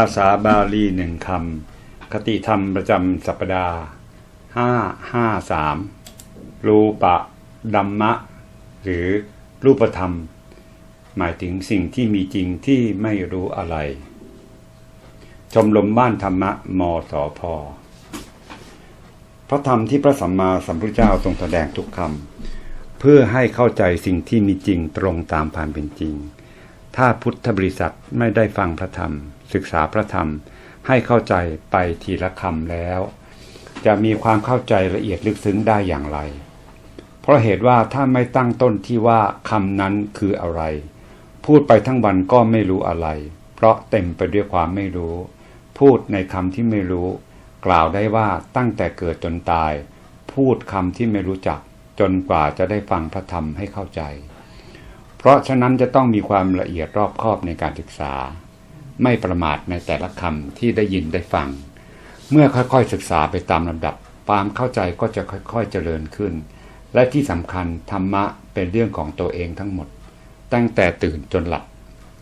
ภาษาบาลีหนึ่งคำคติธรรมประจำสัปดาห์ห้าห้าสามรูปะดัมมะ หรือรูปธรรม หมายถึงสิ่งที่มีจริงที่ไม่รู้อะไร ชมรมบ้านธรรมะมสพพระธรรมที่พระสัมมาสัมพุทธเจ้าทรงแสดงทุกคำเพื่อให้เข้าใจสิ่งที่มีจริงตรงตามความเป็นจริง ถ้าพุทธบริษัทไม่ได้ฟังพระธรรม ศึกษาพระธรรม ให้เข้าใจไปทีละคำแล้ว จะมีความเข้าใจละเอียดลึกซึ้งได้อย่างไร เพราะเหตุว่าถ้าไม่ตั้งต้นที่ว่าคำนั้นคืออะไร พูดไปทั้งวันก็ไม่รู้อะไร เพราะเต็มไปด้วยความไม่รู้ พูดในคำที่ไม่รู้ กล่าวได้ว่าตั้งแต่เกิดจนตาย พูดคำที่ไม่รู้จัก จนกว่าจะได้ฟังพระธรรมให้เข้าใจ เพราะฉะนั้นจะต้องมีความละเอียดรอบคอบในการศึกษา ไม่ประมาทในแต่ละคำที่ได้ยินได้ฟัง เมื่อค่อยๆศึกษาไปตามลำดับความเข้าใจก็จะค่อยๆเจริญขึ้น และที่สำคัญธรรมะเป็นเรื่องของตัวเองทั้งหมด ตั้งแต่ตื่นจนหลับ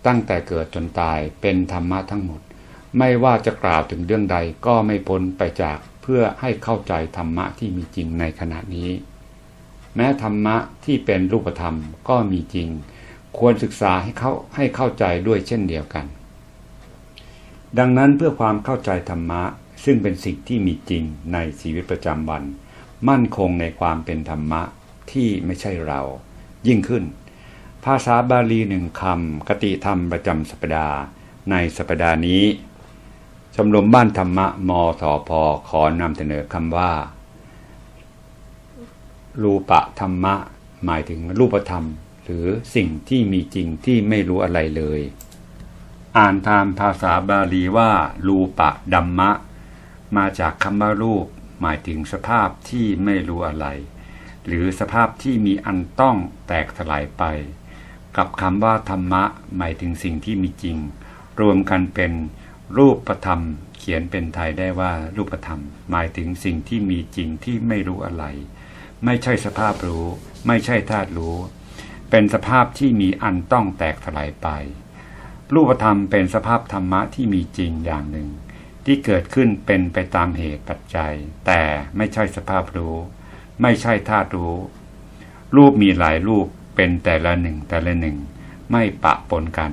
ตั้งแต่เกิดจนตายเป็นธรรมะทั้งหมด ไม่ว่าจะกล่าวถึงเรื่องใดก็ไม่พ้นไปจากเพื่อให้เข้าใจธรรมะที่มีจริงในขณะนี้ แม้ธรรมะที่เป็นรูปธรรมก็มีจริง ควรศึกษาให้เข้าให้เข้าใจด้วยเช่นเดียวกัน ดังนั้นเพื่อความเข้าใจธรรมะซึ่งเป็นสิ่งที่มีจริงในชีวิตประจำวัน มั่นคงในความเป็นธรรมะที่ไม่ใช่เรา ยิ่งขึ้น ภาษาบาลีหนึ่งคำกติธรรมประจำสัปดาห์ในสัปดาห์นี้ชมรมบ้านธรรมะมสพขอนำเสนอคำว่า รูปะธรรมะ หมายถึงรูปธรรม หรือสิ่งที่มีจริงที่ไม่รู้อะไรเลย อ่านตามภาษาบาลีว่า รูปะดัมมะ มาจากคำว่ารูป หมายถึงสภาพที่ไม่รู้อะไร หรือสภาพที่มีอันต้องแตกสลายไป กับคำว่าธรรมะ หมายถึงสิ่งที่มีจริง รวมกันเป็นรูปธรรมเขียนเป็นไทยได้ว่ารูปธรรม หมายถึงสิ่งที่มีจริงที่ไม่รู้อะไร ไม่ใช่สภาพรู้ ไม่ใช่ธาตุรู้ เป็นสภาพที่มีอันต้องแตกสลายไป รูปธรรมเป็นสภาพธรรมะที่มีจริงอย่างหนึ่ง ที่เกิดขึ้นเป็นไปตามเหตุปัจจัย แต่ไม่ใช่สภาพรู้ ไม่ใช่ธาตุรู้ รูปมีหลายรูปเป็นแต่ละหนึ่งแต่ละหนึ่ง ไม่ปะปนกัน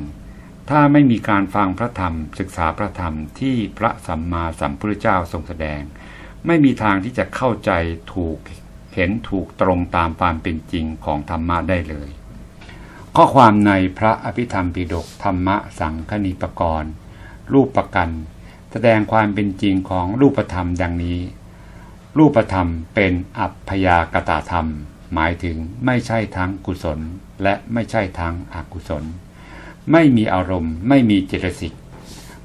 ถ้าไม่มีการฟังพระธรรม ศึกษาพระธรรมที่พระสัมมาสัมพุทธเจ้าทรงแสดง ไม่มีทางที่จะเข้าใจถูก เห็นถูกตรงตามความเป็นจริงของธรรมะได้เลย ข้อความในพระอภิธรรมปิฎกธรรมะสังคณิปกรณ์รูปประกัน แสดงความเป็นจริงของรูปธรรมดังนี้ รูปธรรมเป็นอัพยากตาธรรม หมายถึงไม่ใช่ทั้งกุศล และไม่ใช่ทั้งอกุศล ไม่มีอารมณ์ไม่มีเจตสิก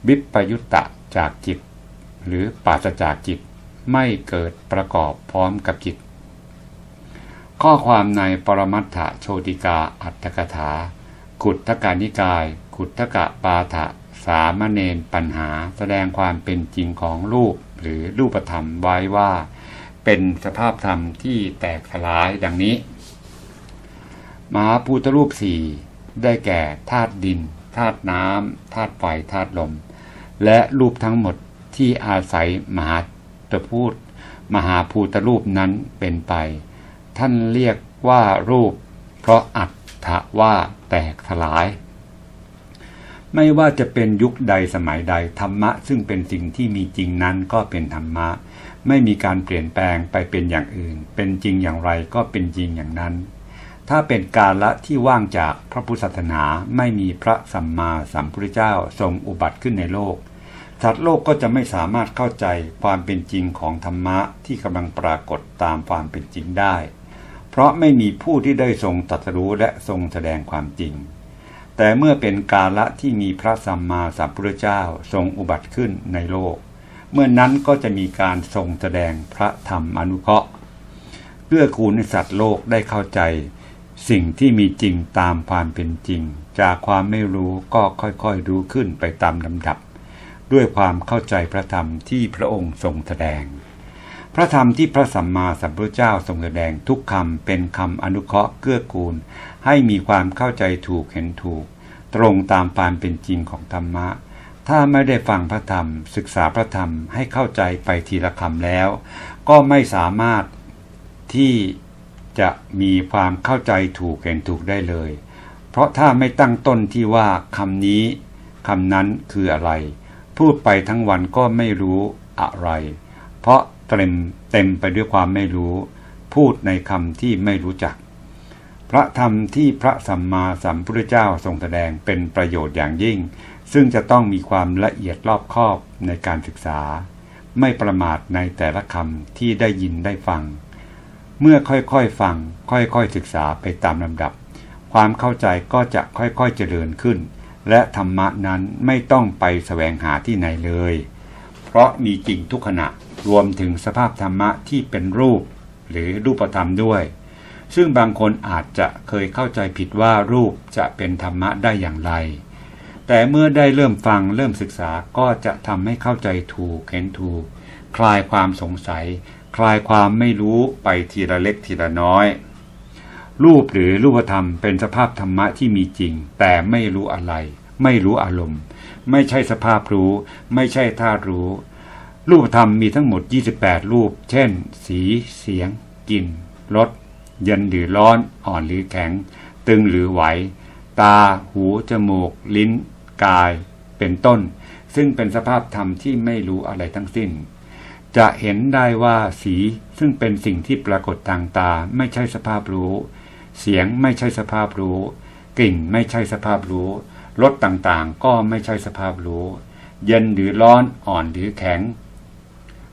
วิปยุตตะจากจิต หรือปราศจากจิต ไม่เกิดประกอบพร้อมกับจิต ข้อความในปรมัตถโชติกาอัตถกถา ขุททกานิกาย ขุททกะปาฐะสามเณรปัญหาแสดงความเป็นจริงของรูปหรือรูปธรรมไว้ว่า เป็นสภาพธรรมที่แตกสลายดังนี้มหาภูตรูปสี่ได้แก่ธาตุดินธาตุน้ำธาตุไฟธาตุลม และรูปทั้งหมดที่อาศัยมหาตพูดมหาภูตรูปนั้นเป็นไป ท่านเรียกว่ารูป เพราะอัตถะว่าแตกสลาย ไม่ว่าจะเป็นยุคใดสมัยใดธรรมะ ซึ่งเป็นสิ่งที่มีจริงนั้นก็เป็นธรรมะ ไม่มีการเปลี่ยนแปลงไปเป็นอย่างอื่น เป็นจริงอย่างไรก็เป็นจริงอย่างนั้น ถ้าเป็นกาละที่ว่างจากพระพุทธศาสนาไม่มีพระสัมมาสัมพุทธเจ้าทรงอุบัติขึ้นในโลกสัตว์โลกก็จะไม่สามารถเข้าใจความเป็นจริงของธรรมะที่กำลังปรากฏตามความเป็นจริงได้ ราะไม่มีผู้ที่ได้ทรงตรัสรู้และทรงแสดงความจริง แต่เมื่อเป็นกาละที่มีพระสัมมาสัมพุทธเจ้าทรงอุบัติขึ้นในโลก เมื่อนั้นก็จะมีการทรงแสดงพระธรรมอนุเคราะห์เพื่อคูณให้สัตว์โลกได้เข้าใจ สิ่งที่มีจริงตามความเป็นจริง จากความไม่รู้ก็ค่อยๆรู้ขึ้นไปตามลำดับ ด้วยความเข้าใจพระธรรมที่พระองค์ทรงแสดง พระธรรมที่พระสัมมาสัมพุทธเจ้าทรงแสดงทุกคำเป็นคำอนุเคราะห์เกื้อกูล ให้มีความเข้าใจถูกเห็นถูก ตรงตามความเป็นจริงของธรรมะ ถ้าไม่ได้ฟังพระธรรม ศึกษาพระธรรมให้เข้าใจไปทีละคำแล้ว ก็ไม่สามารถที่จะมีความเข้าใจถูกเห็นถูกได้เลย เพราะถ้าไม่ตั้งต้นที่ว่าคำนี้คำนั้นคืออะไร พูดไปทั้งวันก็ไม่รู้อะไร เพราะ เต็มเต็มไปด้วยความไม่รู้ พูดในคำที่ไม่รู้จัก พระธรรมที่พระสัมมาสัมพุทธเจ้าทรงแสดงเป็นประโยชน์อย่างยิ่ง ซึ่งจะต้องมีความละเอียดรอบคอบในการศึกษา ไม่ประมาทในแต่ละคำที่ได้ยินได้ฟัง เมื่อค่อยๆฟัง ค่อยๆศึกษาไปตามลำดับ ความเข้าใจก็จะค่อยๆเจริญขึ้น และธรรมะนั้นไม่ต้องไปแสวงหาที่ไหนเลย ราะมีจริงทุกขณะ รวมถึงสภาพธรรมะที่เป็นรูป หรือรูปธรรมด้วย ซึ่งบางคนอาจจะเคยเข้าใจผิดว่ารูปจะเป็นธรรมะได้อย่างไร แต่เมื่อได้เริ่มฟังเริ่มศึกษาก็จะทำให้เข้าใจถูกเห็นถูก คลายความสงสัย คลายความไม่รู้ไปทีละเล็กทีละน้อยรูปหรือรูปธรรมเป็นสภาพธรรมะที่มีจริง แต่ไม่รู้อะไร ไม่รู้อารมณ์ ไม่ใช่สภาพรู้ ไม่ใช่ธาตุรู้ รูปธรรมมีทั้งหมด 28 รูป เช่น สี เสียง กลิ่น รส เย็นหรือร้อน อ่อนหรือแข็ง ตึงหรือไหว ตา หู จมูก ลิ้น กาย เป็นต้น ซึ่งเป็นสภาพธรรมที่ไม่รู้อะไรทั้งสิ้น จะเห็นได้ว่าสีซึ่งเป็นสิ่งที่ปรากฏทางตาไม่ใช่สภาพรู้ เสียงไม่ใช่สภาพรู้ กลิ่นไม่ใช่สภาพรู้ รสต่างๆ ก็ไม่ใช่สภาพรู้ เย็นหรือร้อนอ่อนหรือแข็ง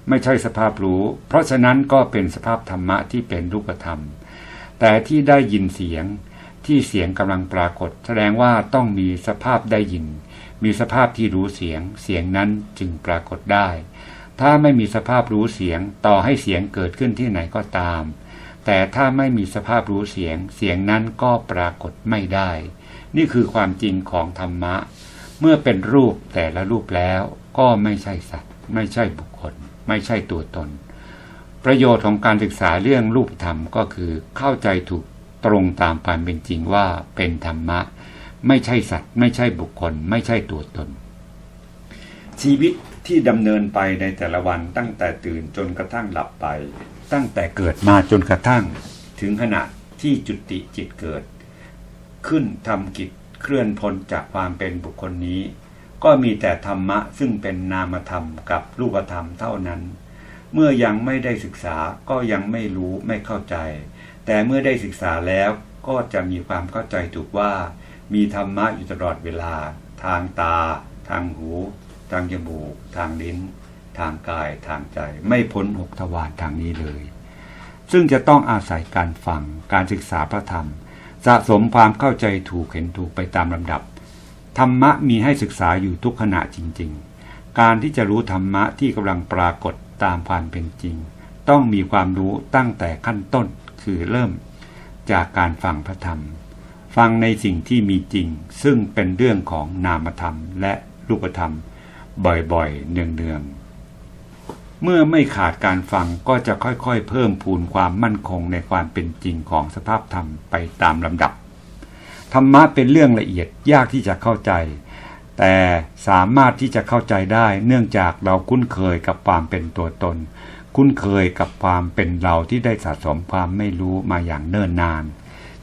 ไม่ใช่สภาพรู้ เพราะฉะนั้นก็เป็นสภาพธรรมะที่เป็นรูปธรรม แต่ที่ได้ยินเสียงที่เสียงกำลังปรากฏ แสดงว่าต้องมีสภาพได้ยิน มีสภาพที่รู้เสียง เสียงนั้นจึงปรากฏได้ ถ้าไม่มีสภาพรู้เสียงต่อให้เสียงเกิดขึ้นที่ไหนก็ตาม แต่ถ้าไม่มีสภาพรู้เสียง เสียงนั้นก็ปรากฏไม่ได้ นี่คือความจริงของธรรมะ เมื่อเป็นรูปแต่ละรูปแล้วก็ไม่ใช่สัตว์ ไม่ใช่บุคคล ไม่ใช่ตัวตน ประโยชน์ของการศึกษาเรื่องรูปธรรมก็คือเข้าใจถูกตรงตามความเป็นจริงว่าเป็นธรรมะ ไม่ใช่สัตว์ ไม่ใช่บุคคล ไม่ใช่ตัวตน ชีวิตที่ดำเนินไปในแต่ละวันตั้งแต่ตื่นจนกระทั่งหลับไป ตั้งแต่เกิดมาจนกระทั่ง ถึงขณะที่จุติจิตเกิด ขึ้นทำกิจเคลื่อนพ้นจากความเป็นบุคคลนี้ ก็มีแต่ธรรมะซึ่งเป็นนามธรรมกับรูปธรรมเท่านั้น เมื่อยังไม่ได้ศึกษาก็ยังไม่รู้ไม่เข้าใจ แต่เมื่อได้ศึกษาแล้วก็จะมีความเข้าใจถูกว่า มีธรรมะอยู่ตลอดเวลา ทางตา ทางหู ทางจมูก ทางลิ้น ทางกายทางใจ ไม่พ้นหกทวารทางนี้เลย ซึ่งจะต้องอาศัยการฟังการศึกษาพระธรรม สะสมความเข้าใจถูกเห็นถูกไปตามลำดับ ธรรมะมีให้ศึกษาอยู่ทุกขณะจริง ๆ การที่จะรู้ธรรมะที่กำลังปรากฏตามความเป็นจริง ต้องมีความรู้ตั้งแต่ขั้นต้นคือเริ่ม จากการฟังพระธรรม ฟังในสิ่งที่มีจริง ซึ่งเป็นเรื่องของนามธรรมและรูปธรรม บ่อยๆเนืองๆ เมื่อไม่ขาดการฟังก็จะค่อยๆ เพิ่มพูนความมั่นคงในความเป็นจริงของสภาพธรรมไปตามลำดับ ธรรมะเป็นเรื่องละเอียดยากที่จะเข้าใจ แต่สามารถที่จะเข้าใจได้เนื่องจากเราคุ้นเคยกับความเป็นตัวตน คุ้นเคยกับความเป็นเราที่ได้สะสมความไม่รู้มาอย่างเนิ่นนาน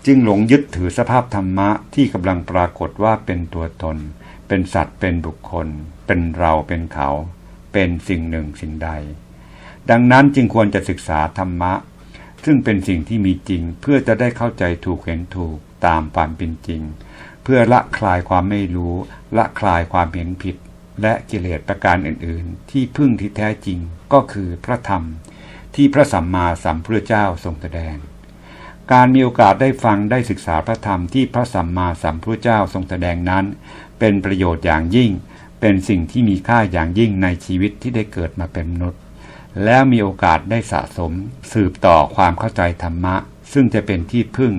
จึงหลงยึดถือสภาพธรรมะที่กำลังปรากฏว่าเป็นตัวตน เป็นสัตว์เป็นบุคคล เป็นเราเป็นเขา เป็นสิ่งหนึ่งสิ่งใด ดังนั้นจึงควรจะศึกษาธรรมะ ซึ่งเป็นสิ่งที่มีจริงเพื่อจะได้เข้าใจถูกเห็นถูกตามความเป็นจริง เพื่อละคลายความไม่รู้ ละคลายความเห็นผิด และกิเลสประการอื่น ๆ ที่พึ่งที่แท้จริงก็คือพระธรรม ที่พระสัมมาสัมพุทธเจ้าทรงแสดงการมีโอกาสได้ฟังได้ศึกษาพระธรรมที่พระสัมมาสัมพุทธเจ้าทรงแสดงนั้น เป็นประโยชน์อย่างยิ่ง เป็นสิ่งที่มีค่าอย่างยิ่งในชีวิตที่ได้เกิดมาเป็นมนุษย์ แล้วมีโอกาสได้สะสม สืบต่อความเข้าใจธรรมะ ซึ่งจะเป็นที่พึ่ง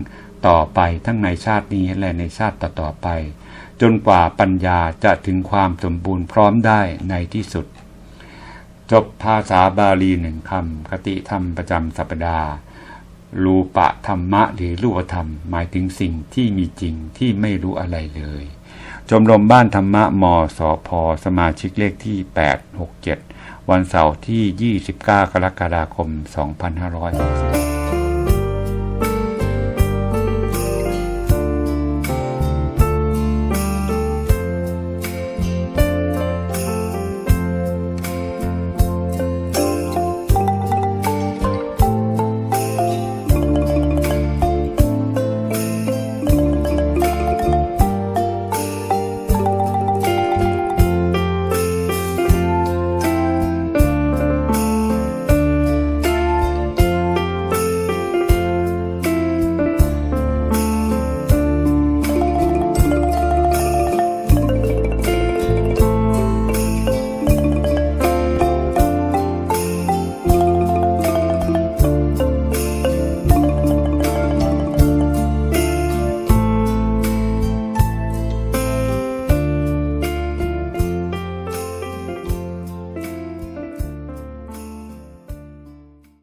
ต่อไปทั้งในชาตินี้และในชาติต่อๆไป จนกว่าปัญญาจะถึงความสมบูรณ์พร้อมได้ในที่สุด จบภาษาบาลีหนึ่งคำคติธรรมประจำสัปดาห์รูปะธรรมะหรือรูปธรรม หมายถึงสิ่งที่มีจริงที่ไม่รู้อะไรเลย ชมรมบ้านธรรมะมสพสมาชิกเลขที่ 867 วันเสาร์ที่ 29 กรกฎาคม 2560